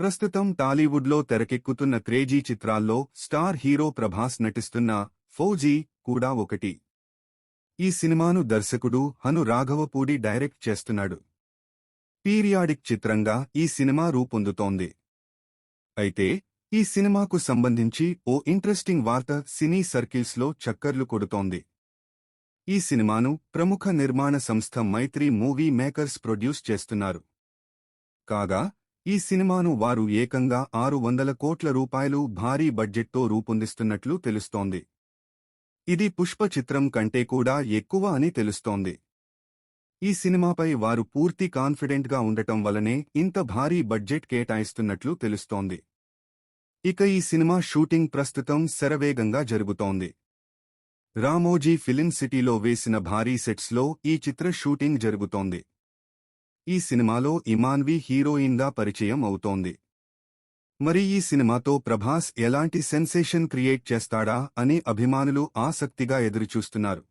ప్రస్తుతం టాలీవుడ్లో తెరకెక్కుతున్న క్రేజీ చిత్రాల్లో స్టార్ హీరో ప్రభాస్ నటిస్తున్న ఫౌజీ కూడా ఒకటి. ఈ సినిమాను దర్శకుడు హను రాఘవపూడి డైరెక్ట్ చేస్తున్నాడు. పీరియాడిక్ చిత్రంగా ఈ సినిమా రూపొందుతోంది. అయితే ఈ సినిమాకు సంబంధించి ఓ ఇంట్రెస్టింగ్ వార్త సినీ సర్కిల్స్లో చక్కర్లు కొడుతోంది. ఈ సినిమాను ప్రముఖ నిర్మాణ సంస్థ మైత్రి మూవీ మేకర్స్ ప్రొడ్యూస్ చేస్తున్నారు. కాగా ఈ సినిమాను వారు ఏకంగా ఆరు వందల కోట్ల రూపాయలు భారీ బడ్జెట్తో రూపొందిస్తున్నట్లు తెలుస్తోంది. ఇది పుష్ప చిత్రం కంటే కూడా ఎక్కువ అని తెలుస్తోంది. ఈ సినిమాపై వారు పూర్తి కాన్ఫిడెంట్గా ఉండటం వలనే ఇంత భారీ బడ్జెట్ కేటాయిస్తున్నట్లు తెలుస్తోంది. ఇక ఈ సినిమా షూటింగ్ ప్రస్తుతం శరవేగంగా జరుగుతోంది. రామోజీ ఫిలిం సిటీలో వేసిన భారీ సెట్స్లో ఈ చిత్ర షూటింగ్ జరుగుతోంది. ఈ సినిమాలో ఇమాన్వి హీరోయిన్గా పరిచయం అవుతోంది. మరి ఈ సినిమాతో ప్రభాస్ ఎలాంటి సెన్సేషన్ క్రియేట్ చేస్తాడా అని అభిమానులు ఆసక్తిగా ఎదురుచూస్తున్నారు.